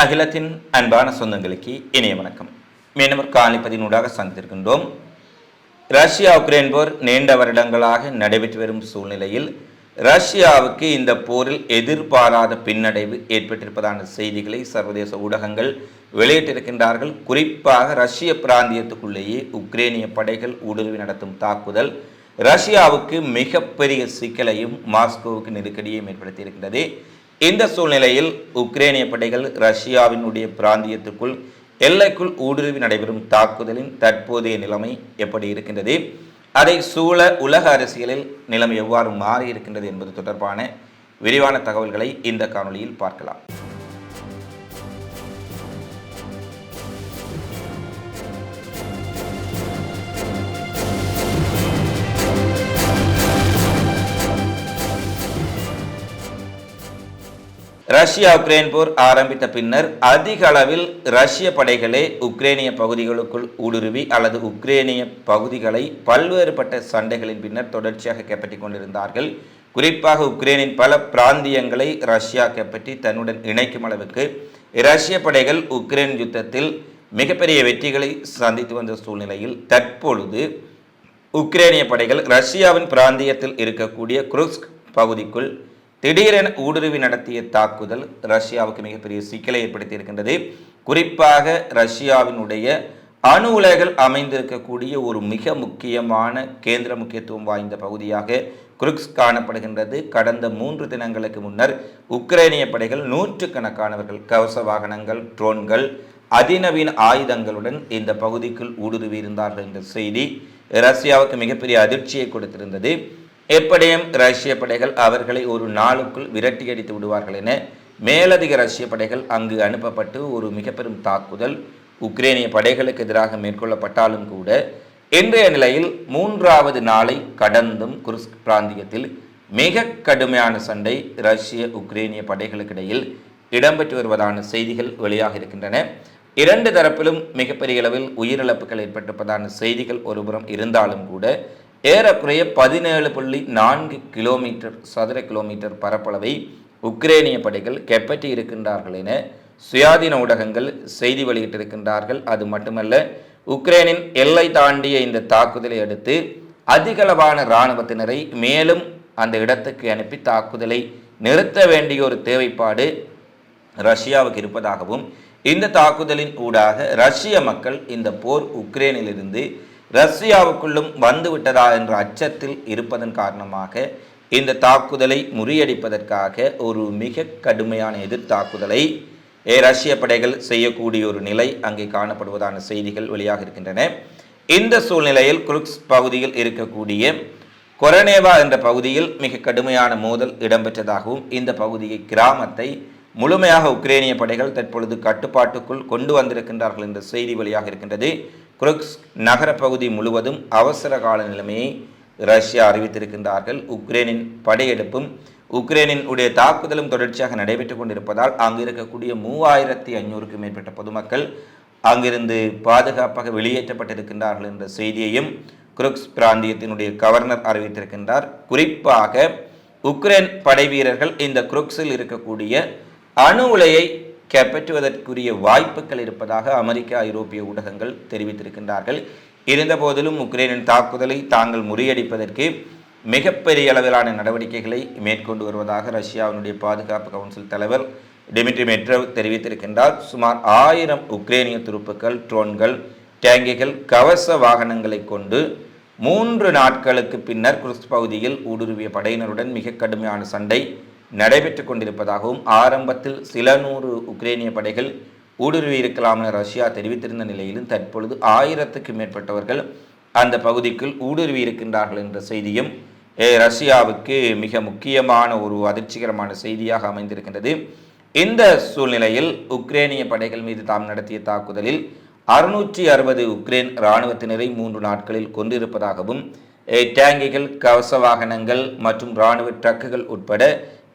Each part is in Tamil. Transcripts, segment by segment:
அகிலத்தின் அன்பான சொந்தங்களுக்கு இணைய வணக்கம். மீண்டும் காலிப்பதினூடாக சந்தித்திருக்கின்றோம். ரஷ்யா உக்ரைன் போர் நீண்ட வருடங்களாக நடைபெற்று வரும் சூழ்நிலையில் ரஷ்யாவுக்கு இந்த போரில் எதிர்பாராத பின்னடைவு ஏற்பட்டிருப்பதான செய்திகளை சர்வதேச ஊடகங்கள் வெளியிட்டிருக்கின்றார்கள். குறிப்பாக ரஷ்ய பிராந்தியத்துக்குள்ளேயே உக்ரேனிய படைகள் ஊடுருவி நடத்தும் தாக்குதல் ரஷ்யாவுக்கு மிகப்பெரிய சிக்கலையும் மாஸ்கோவுக்கு நெருக்கடியையும் ஏற்படுத்தியிருக்கின்றது. இந்த சூழ்நிலையில் உக்ரேனிய படைகள் ரஷ்யாவினுடைய பிராந்தியத்துக்குள் எல்லைக்குள் ஊடுருவி நடைபெறும் தாக்குதலின் தற்போதைய நிலைமை எப்படி இருக்கின்றது? அதை சூழ உலக அரசியலில் நிலைமை எவ்வாறு மாறி இருக்கின்றது என்பது தொடர்பான விரிவான தகவல்களை இந்த காணொளியில் பார்க்கலாம். ரஷ்யா உக்ரைன் போர் ஆரம்பித்த பின்னர் அதிக அளவில் ரஷ்ய படைகளே உக்ரேனிய பகுதிகளுக்குள் ஊடுருவி அல்லது உக்ரேனிய பகுதிகளை பல்வேறுபட்ட சண்டைகளின் பின்னர் தொடர்ச்சியாக கைப்பற்றிக் கொண்டிருந்தார்கள். குறிப்பாக உக்ரைனின் பல பிராந்தியங்களை ரஷ்யா கைப்பற்றி தன்னுடன் இணைக்கும் அளவுக்கு ரஷ்ய படைகள் உக்ரைன் யுத்தத்தில் மிகப்பெரிய வெற்றிகளை சந்தித்து வந்த சூழ்நிலையில் தற்பொழுது உக்ரேனிய படைகள் ரஷ்யாவின் பிராந்தியத்தில் இருக்கக்கூடிய குருஸ்க் பகுதிக்குள் திடீரென ஊடுருவி நடத்திய தாக்குதல் ரஷ்யாவுக்கு மிகப்பெரிய சிக்கலை ஏற்படுத்தி இருக்கின்றது குறிப்பாக ரஷ்யாவினுடைய அணு உலைகள் அமைந்திருக்கக்கூடிய ஒரு மிக முக்கியமான கேந்திர முக்கியத்துவம் வாய்ந்த பகுதியாக குருக்ஸ் காணப்படுகின்றது. கடந்த மூன்று தினங்களுக்கு முன்னர் உக்ரைனிய படைகள் நூற்றுக்கணக்கானவர்கள் கவச வாகனங்கள் ட்ரோன்கள் அதிநவீன ஆயுதங்களுடன் இந்த பகுதிக்குள் ஊடுருவி இருந்தார்கள் என்ற செய்தி ரஷ்யாவுக்கு மிகப்பெரிய அதிர்ச்சியை கொடுத்திருந்தது. எப்படியும் ரஷ்ய படைகள் அவர்களை ஒரு நாளுக்குள் விரட்டி அடித்து விடுவார்கள் என மேலதிக ரஷ்ய படைகள் அங்கு அனுப்பப்பட்டு ஒரு மிக பெரும் தாக்குதல் உக்ரைனிய படைகளுக்கு எதிராக மேற்கொள்ளப்பட்டாலும் கூட இன்றைய நிலையில் மூன்றாவது நாளை கடந்தும் குருஸ்க் பிராந்தியத்தில் மிக கடுமையான சண்டை ரஷ்ய உக்ரைனிய படைகளுக்கிடையில் இடம்பெற்று வருவதான செய்திகள் வெளியாக இருக்கின்றன. இரண்டு தரப்பிலும் மிகப்பெரிய அளவில் உயிரிழப்புகள் ஏற்பட்டிருப்பதான செய்திகள் ஒருபுறம் இருந்தாலும் கூட ஏறக்குறைய பதினேழு புள்ளி நான்கு கிலோமீட்டர் சதுர கிலோமீட்டர் பரப்பளவை உக்ரேனிய படைகள் கெப்பற்றி இருக்கின்றார்கள் என சுயாதீன ஊடகங்கள் செய்தி வெளியிட்டிருக்கின்றார்கள். அது மட்டுமல்ல உக்ரைனின் எல்லை தாண்டிய இந்த தாக்குதலை அடுத்து அதிகளவான இராணுவத்தினரை மேலும் அந்த இடத்துக்கு அனுப்பி தாக்குதலை நிறுத்த வேண்டிய ஒரு தேவைப்பாடு ரஷ்யாவுக்கு இருப்பதாகவும் இந்த தாக்குதலின் ஊடாக ரஷ்ய மக்கள் இந்த போர் உக்ரைனிலிருந்து ரஷ்யாவுக்குள்ளும் வந்துவிட்டதா என்ற அச்சத்தில் இருப்பதன் காரணமாக இந்த தாக்குதலை முறியடிப்பதற்காக ஒரு மிக கடுமையான எதிர்த்தாக்குதலை ரஷ்ய படைகள் செய்யக்கூடிய ஒரு நிலை அங்கே காணப்படுவதான செய்திகள் வெளியாக இருக்கின்றன. இந்த சூழ்நிலையில் குருக்ஸ் பகுதியில் இருக்கக்கூடிய கொரனேவா என்ற பகுதியில் மிக கடுமையான மோதல் இடம்பெற்றதாகவும் இந்த பகுதியை கிராமத்தை முழுமையாக உக்ரேனிய படைகள் தற்பொழுது கட்டுப்பாட்டுக்குள் கொண்டு வந்திருக்கின்றார்கள் என்ற செய்தி வெளியாக இருக்கின்றது. குருக்ஸ் நகரப்பகுதி முழுவதும் அவசர கால நிலைமையை ரஷ்யா அறிவித்திருக்கின்றார்கள். உக்ரைனின் படையெடுப்பும் உக்ரைனின் உடைய தாக்குதலும் தொடர்ச்சியாக நடைபெற்றுக் கொண்டிருப்பதால் அங்கு இருக்கக்கூடிய மூவாயிரத்தி ஐநூறுக்கும் மேற்பட்ட பொதுமக்கள் அங்கிருந்து பாதுகாப்பாக வெளியேற்றப்பட்டிருக்கின்றார்கள் என்ற செய்தியையும் குருக்ஸ் பிராந்தியத்தினுடைய கவர்னர் அறிவித்திருக்கின்றார். குறிப்பாக உக்ரைன் படை வீரர்கள் இந்த குருக்ஸில் இருக்கக்கூடிய அணு உலையை கைப்பற்றுவதற்குரிய வாய்ப்புகள் இருப்பதாக அமெரிக்க ஐரோப்பிய ஊடகங்கள் தெரிவித்திருக்கின்றார்கள். இருந்தபோதிலும் உக்ரைனின் தாக்குதலை தாங்கள் முறியடிப்பதற்கு மிகப்பெரிய அளவிலான நடவடிக்கைகளை மேற்கொண்டு வருவதாக ரஷ்யாவினுடைய பாதுகாப்பு கவுன்சில் தலைவர் டிமிட்ரி மெட்ரவ் தெரிவித்திருக்கின்றார். சுமார் ஆயிரம் உக்ரைனிய துருப்புக்கள் ட்ரோன்கள் டேங்கிகள் கவச வாகனங்களை கொண்டு மூன்று நாட்களுக்கு பின்னர் குருஸ் பகுதியில் ஊடுருவிய படையினருடன் மிக கடுமையான சண்டை நடைபெற்று கொண்டிருப்பதாகவும் ஆரம்பத்தில் சில நூறு உக்ரைனிய படைகள் ஊடுருவி இருக்கலாம் என ரஷ்யா தெரிவித்திருந்த நிலையிலும் தற்பொழுது ஆயிரத்துக்கு மேற்பட்டவர்கள் அந்த பகுதிக்குள் ஊடுருவி இருக்கின்றார்கள் என்ற செய்தியும் ரஷ்யாவுக்கு மிக முக்கியமான ஒரு அதிர்ச்சிகரமான செய்தியாக அமைந்திருக்கின்றது. இந்த சூழ்நிலையில் உக்ரேனிய படைகள் மீது தாம் நடத்திய தாக்குதலில் அறுநூற்றி அறுபது உக்ரைன் இராணுவத்தினரை மூன்று நாட்களில் கொண்டிருப்பதாகவும் டேங்கிகள் கவச வாகனங்கள் மற்றும் இராணுவ ட்ரக்குகள் உட்பட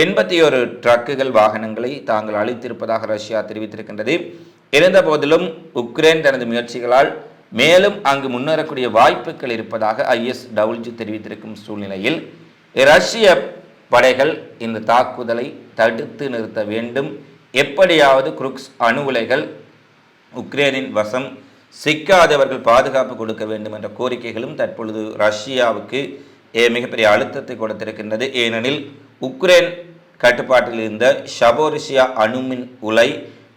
எண்பத்தி ஒரு ட்ரக்குகள் வாகனங்களை தாங்கள் அளித்திருப்பதாக ரஷ்யா தெரிவித்திருக்கின்றது. இருந்த போதிலும் உக்ரைன் தனது முயற்சிகளால் மேலும் அங்கு முன்னேறக்கூடிய வாய்ப்புகள் இருப்பதாக ஐஎஸ் டபிள்யூ தெரிவித்திருக்கும் சூழ்நிலையில் ரஷ்ய படைகள் இந்த தாக்குதலை தடுத்து நிறுத்த வேண்டும். எப்படியாவது குருக்ஸ் அணு உலைகள் உக்ரைனின் வசம் சிக்காதவர்கள் பாதுகாப்பு கொடுக்க வேண்டும் என்ற கோரிக்கைகளும் தற்பொழுது ரஷ்யாவுக்கு மிகப்பெரிய அழுத்தத்தை கொடுத்திருக்கின்றது. ஏனெனில் உக்ரைன் கட்டுப்பாட்டில் இருந்த ஷபோரிஷியா அணுமின் உலை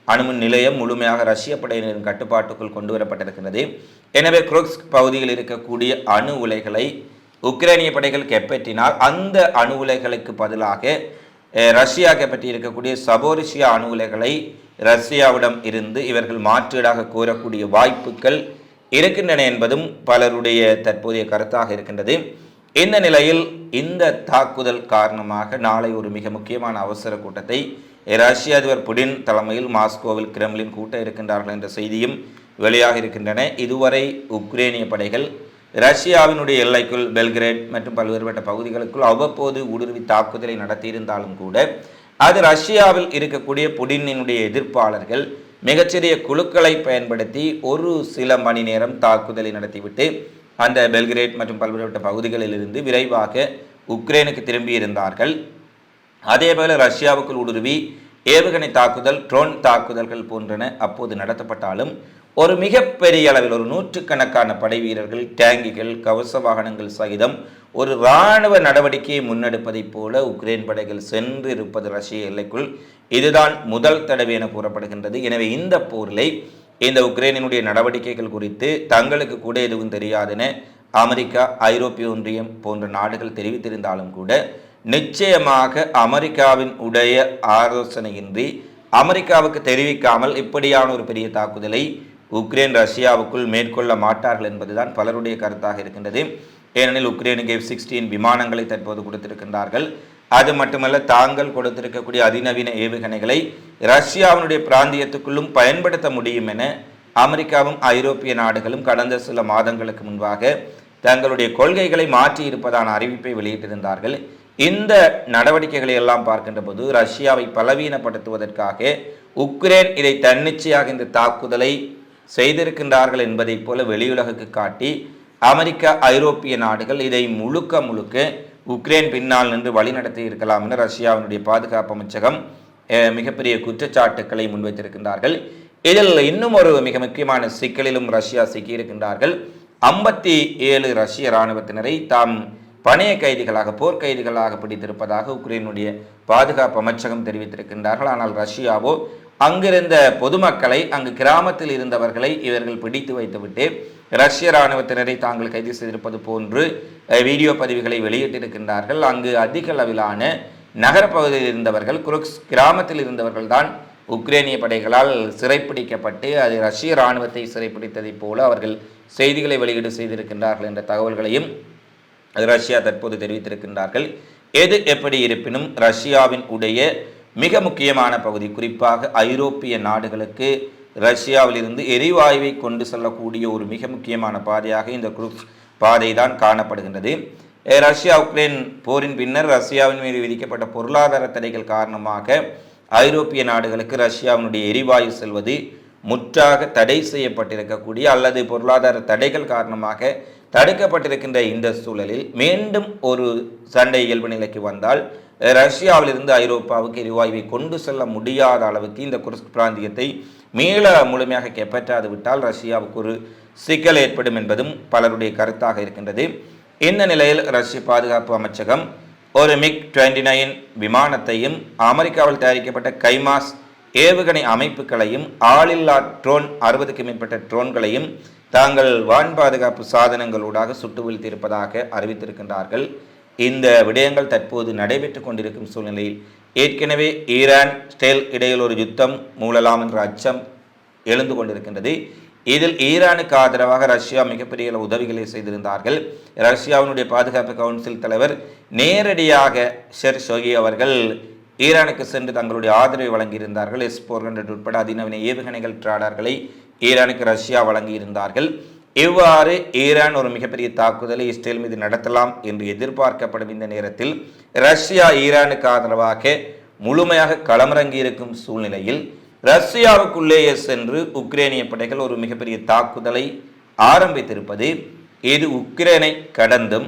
அணுமின் நிலையம் முழுமையாக ரஷ்ய படையினரின் கட்டுப்பாட்டுக்குள் கொண்டு வரப்பட்டிருக்கிறது எனவே குரோக்ஸ் பகுதியில் இருக்கக்கூடிய அணு உலைகளை உக்ரைனிய படைகள் கைப்பற்றினால் அந்த அணு உலைகளுக்கு பதிலாக ரஷ்யா கைப்பற்றி இருக்கக்கூடிய சபோரிஷியா அணு உலைகளை ரஷ்யாவிடம் இருந்து இவர்கள் மாற்றீடாக கோரக்கூடிய வாய்ப்புகள் இருக்கின்றன என்பதும் பலருடைய தற்போதைய கருத்தாக இருக்கின்றது. இந்த நிலையில் இந்த தாக்குதல் காரணமாக நாளை ஒரு மிக முக்கியமான அவசர கூட்டத்தை ரஷ்ய அதிபர் புடின் தலைமையில் மாஸ்கோவில் கிரெம்லின் கூட்ட இருக்கின்றார்கள் என்ற செய்தியும் வெளியாக இருக்கின்றன. இதுவரை உக்ரேனிய படைகள் ரஷ்யாவினுடைய எல்லைக்குள் பெல்கிரேட் மற்றும் பல்வேறுபட்ட பகுதிகளுக்குள் அவ்வப்போது ஊடுருவி தாக்குதலை நடத்தியிருந்தாலும் கூட அது ரஷ்யாவில் இருக்கக்கூடிய புடினினுடைய எதிர்ப்பாளர்கள் மிகச்சிறிய குழுக்களை பயன்படுத்தி ஒரு சில மணி நேரம் தாக்குதலை நடத்திவிட்டு அந்த பெல்கிரேட் மற்றும் பல்வேறுபட்ட பகுதிகளிலிருந்து விரைவாக உக்ரைனுக்கு திரும்பியிருந்தார்கள். அதேபோல ரஷ்யாவுக்குள் ஊடுருவி ஏவுகணை தாக்குதல் ட்ரோன் தாக்குதல்கள் போன்றன அப்போது நடத்தப்பட்டாலும் ஒரு மிகப்பெரிய அளவில் ஒரு நூற்றுக்கணக்கான படை வீரர்கள் டேங்கிகள் கவச வாகனங்கள் சகிதம் ஒரு இராணுவ நடவடிக்கையை முன்னெடுப்பதைப் போல உக்ரைன் படைகள் சென்று இருப்பது ரஷ்ய எல்லைக்குள். இதுதான் முதல் தடவை என கூறப்படுகின்றது. எனவே இந்த போரிலை இந்த உக்ரைனினுடைய நடவடிக்கைகள் குறித்து தங்களுக்கு கூட எதுவும் தெரியாதென அமெரிக்கா ஐரோப்பிய ஒன்றியம் போன்ற நாடுகள் தெரிவித்திருந்தாலும் கூட நிச்சயமாக அமெரிக்காவின் உடைய ஆலோசனையின்றி அமெரிக்காவுக்கு தெரிவிக்காமல் இப்படியான ஒரு பெரிய தாக்குதலை உக்ரைன் ரஷ்யாவுக்குள் மேற்கொள்ள மாட்டார்கள் என்பதுதான் பலருடைய கருத்தாக இருக்கின்றது. ஏனெனில் உக்ரைனுக்கு எஃப் சிக்ஸ்டீன் விமானங்களை தற்போது கொடுத்திருக்கின்றார்கள். அது மட்டுமல்ல தாங்கள் கொடுத்திருக்கக்கூடிய அதிநவீன ஏவுகணைகளை ரஷ்யாவினுடைய பிராந்தியத்துக்குள்ளும் பயன்படுத்த முடியும் என அமெரிக்காவும் ஐரோப்பிய நாடுகளும் கடந்த சில மாதங்களுக்கு முன்பாக தங்களுடைய கொள்கைகளை மாற்றி இருப்பதான அறிவிப்பை வெளியிட்டிருந்தார்கள். இந்த நடவடிக்கைகளை எல்லாம் பார்க்கின்ற போது ரஷ்யாவை பலவீனப்படுத்துவதற்காக உக்ரைன் இதை தன்னிச்சையாக இந்த தாக்குதலை செய்திருக்கின்றார்கள் என்பதைப் போல வெளியுலகுக்கு காட்டி அமெரிக்கா ஐரோப்பிய நாடுகள் இதை முழுக்க முழுக்க உக்ரைன் பின்னால் நின்று வழிநடத்தி இருக்கலாம் என ரஷ்யாவினுடைய பாதுகாப்பு அமைச்சகம் மிகப்பெரிய குற்றச்சாட்டுக்களை முன்வைத்திருக்கின்றார்கள். இதில் இன்னும் ஒரு மிக முக்கியமான சிக்கலிலும் ரஷ்யா சிக்கியிருக்கின்றார்கள். ஐம்பத்தி ஏழு ரஷ்ய இராணுவத்தினரை தாம் பணைய கைதிகளாக போர்க்கைதிகளாக பிடித்திருப்பதாக உக்ரைனுடைய பாதுகாப்பு அமைச்சகம் தெரிவித்திருக்கின்றார்கள். ஆனால் ரஷ்யாவோ அங்கிருந்த பொதுமக்களை அங்கு கிராமத்தில் இருந்தவர்களை இவர்கள் பிடித்து வைத்துவிட்டு ரஷ்ய இராணுவத்தினரை தாங்கள் கைது செய்திருப்பது போன்று வீடியோ பதிவுகளை வெளியிட்டிருக்கின்றார்கள். அங்கு அதிக அளவிலான நகரப்பகுதியில் இருந்தவர்கள் குருக்ஸ் கிராமத்தில் இருந்தவர்கள் தான் உக்ரேனிய படைகளால் சிறைப்பிடிக்கப்பட்டு அது ரஷ்ய இராணுவத்தை சிறைப்பிடித்ததைப் போல அவர்கள் செய்திகளை வெளியீடு செய்திருக்கின்றார்கள் என்ற தகவல்களையும் ரஷ்யா தற்போது தெரிவித்திருக்கின்றார்கள். எது எப்படி இருப்பினும் ரஷ்யாவின் உடைய மிக முக்கியமான பகுதி குறிப்பாக ஐரோப்பிய நாடுகளுக்கு ரஷ்யாவிலிருந்து எரிவாயுவை கொண்டு செல்லக்கூடிய ஒரு மிக முக்கியமான பாதையாக இந்த குரூப் பாதை தான் காணப்படுகின்றது. ரஷ்யா உக்ரைன் போரின் பின்னர் ரஷ்யாவின் மீது விதிக்கப்பட்ட பொருளாதார தடைகள் காரணமாக ஐரோப்பிய நாடுகளுக்கு ரஷ்யாவினுடைய எரிவாயு செல்வது முற்றாக தடை செய்யப்பட்டிருக்கக்கூடிய அல்லது பொருளாதார தடைகள் காரணமாக தடுக்கப்பட்டிருக்கின்ற இந்த சூழலில் மீண்டும் ஒரு சண்டை இயல்பு நிலைக்கு வந்தால் ரஷ்யாவிலிருந்து ஐரோப்பாவுக்கு எரிவாயுவை கொண்டு செல்ல முடியாத அளவுக்கு இந்த குர்ஸ்க் பிராந்தியத்தை மீள முழுமையாக கைப்பற்றாது விட்டால் ரஷ்யாவுக்கு ஒரு சிக்கல் ஏற்படும் என்பதும் பலருடைய கருத்தாக இருக்கின்றது. இந்த நிலையில் ரஷ்ய பாதுகாப்பு அமைச்சகம் ஒரு மிக் 29 நைன் விமானத்தையும் அமெரிக்காவில் தயாரிக்கப்பட்ட கைமாஸ் ஏவுகணை அமைப்புகளையும் ஆளில்லா ட்ரோன் அறுபதுக்கு மேற்பட்ட ட்ரோன்களையும் தாங்கள் வான் பாதுகாப்பு சாதனங்களூடாக சுட்டு வீழ்த்தியிருப்பதாக அறிவித்திருக்கின்றார்கள். இந்த விடயங்கள் தற்போது நடைபெற்று கொண்டிருக்கும் சூழ்நிலையில் ஏற்கனவே ஈரான் ஸ்டேல் இடையில் ஒரு யுத்தம் மூழலாம் என்ற அச்சம் எழுந்து கொண்டிருக்கின்றது. இதில் ஈரானுக்கு ஆதரவாக ரஷ்யா மிகப்பெரிய உதவிகளை செய்திருந்தார்கள். ரஷ்யாவினுடைய பாதுகாப்பு கவுன்சில் தலைவர் நேரடியாக ஷெர் ஷோகி அவர்கள் ஈரானுக்கு சென்று தங்களுடைய ஆதரவை வழங்கியிருந்தார்கள். எஸ் போர் ஹண்ட்ரட் உட்பட அதிநவீன ஏவுகணைகள் ட்ராடார்களை ஈரானுக்கு ரஷ்யா வழங்கியிருந்தார்கள். இவ்வாறு ஈரான் ஒரு மிகப்பெரிய தாக்குதலை இஸ்ரேல் மீது நடத்தலாம் என்று எதிர்பார்க்கப்படும் இந்த நேரத்தில் ரஷ்யா ஈரானுக்கு ஆதரவாக முழுமையாக களமிறங்கி இருக்கும் சூழ்நிலையில் ரஷ்யாவுக்குள்ளேயே சென்று உக்ரேனிய படைகள் ஒரு மிகப்பெரிய தாக்குதலை ஆரம்பித்திருப்பது இது உக்ரைனை கடந்தும்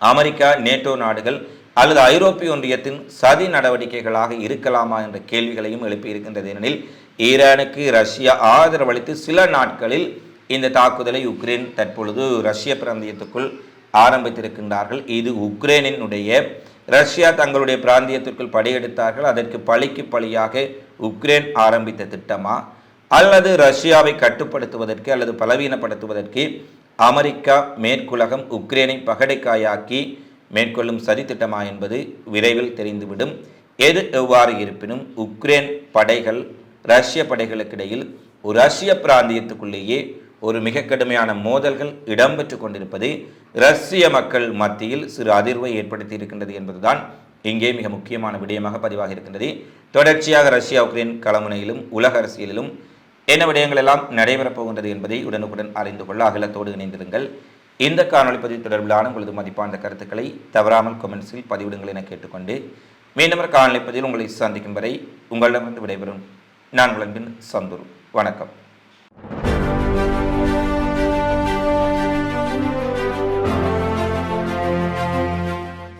அமெரிக்கா நேட்டோ நாடுகள் அல்லது ஐரோப்பிய ஒன்றியத்தின் சதி நடவடிக்கைகளாக இருக்கலாமா என்ற கேள்விகளையும் எழுப்பியிருக்கின்றது ஏனெனில் ஈரானுக்கு ரஷ்யா ஆதரவளித்து சில நாட்களில் இந்த தாக்குதலை உக்ரைன் தற்பொழுது ரஷ்ய பிராந்தியத்துக்குள் ஆரம்பித்திருக்கின்றார்கள். இது உக்ரைனினுடைய ரஷ்யா தங்களுடைய பிராந்தியத்திற்குள் படையெடுத்தார்கள் அதற்கு பழிக்கு பழியாக உக்ரைன் ஆரம்பித்த திட்டமா? அல்லது ரஷ்யாவை கட்டுப்படுத்துவதற்கு அல்லது பலவீனப்படுத்துவதற்கு அமெரிக்கா மேற்குலகம் உக்ரைனை பகடைக்காயாக்கி மேற்கொள்ளும் சதித்திட்டமா என்பது விரைவில் தெரிந்துவிடும். எது எவ்வாறு இருப்பினும் உக்ரைன் படைகள் ரஷ்ய படைகளுக்கிடையில் ஒரு ரஷ்ய பிராந்தியத்துக்குள்ளேயே ஒரு மிக கடுமையான மோதல்கள் இடம்பெற்று கொண்டிருப்பது ரஷ்ய மக்கள் மத்தியில் சிறு அதிர்வை ஏற்படுத்தி இருக்கின்றது என்பதுதான் இங்கே மிக முக்கியமான விடயமாக பதிவாக இருக்கின்றது. தொடர்ச்சியாக ரஷ்யா உக்ரைன் களமுனையிலும் உலக அரசியலிலும் என்ன விடயங்கள் எல்லாம் நடைபெறப் போகின்றது என்பதை உடனுக்குடன் அறிந்து கொள்ள அகிலத்தோடு இணைந்திருங்கள். இந்த காணொலி பதிவு தொடர்பிலான உங்களது மதிப்பான கருத்துக்களை தவறாமல் கமெண்ட்ஸில் பதிவிடுங்கள் என கேட்டுக்கொண்டு மீண்டும் ஒரு பதிவில் உங்களை சந்திக்கும் வரை உங்களிடமிருந்து விடைபெறும். நான் உங்களின் சந்தூர். வணக்கம்.